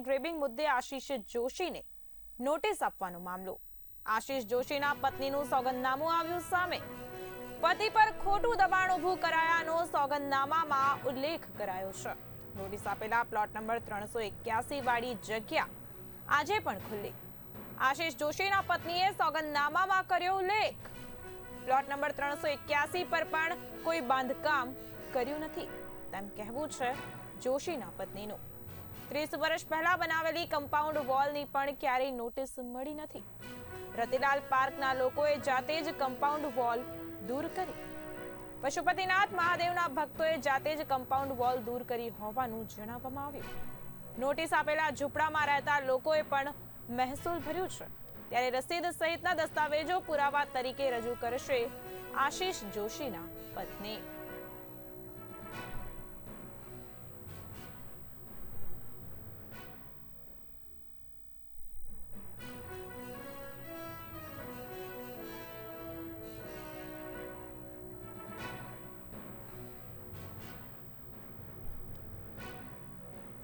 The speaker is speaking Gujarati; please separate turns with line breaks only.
લેન્ડ ગ્રેબિંગ મુદ્દે આશીષ જોશીને નોટિસ આપવાનો મામલો. આશીષ જોશીના પત્નીનું સોગંદનામું આવ્યું સામે. પતિ પર ખોટું દબાણ ઊભું કરાયાનો સોગંદનામામાં ઉલ્લેખ કરાયો છે. નોટિસ આપેલા પ્લોટ નંબર ત્રણસો એક્યાસી વાળી જગ્યા આજે પણ ખુલ્લી. આશીષ જોશીના પત્નીએ સોગંદનામામાં કર્યો ઉલ્લેખ. પ્લોટ નંબર ત્રણસો એક્યાસી પર પણ કોઈ બાંધકામ કર્યું નથી. તેમ કહેવું છે જોશીના પત્નીનું. ત્રીસ વર્ષ પહેલા બનાવેલી કમ્પાઉન્ડ વોલની પણ ક્યારેય નોટિસ મળી નથી. રતિલાલ પાર્કના લોકોએ જાતે જ કમ્પાઉન્ડ વોલ દૂર કરી. પશુપતિનાથ મહાદેવના ભક્તોએ જાતે જ કમ્પાઉન્ડ વોલ દૂર કરી હોવાનું જણાવવામાં આવ્યું. નોટિસ આપેલા ઝૂંપડામાં રહેતા લોકોએ પણ મહેસૂલ ભર્યું છે. ત્યારે રસીદ સહિતના દસ્તાવેજો પુરાવા તરીકે રજૂ કરશે આશીષ જોશીના પત્ની.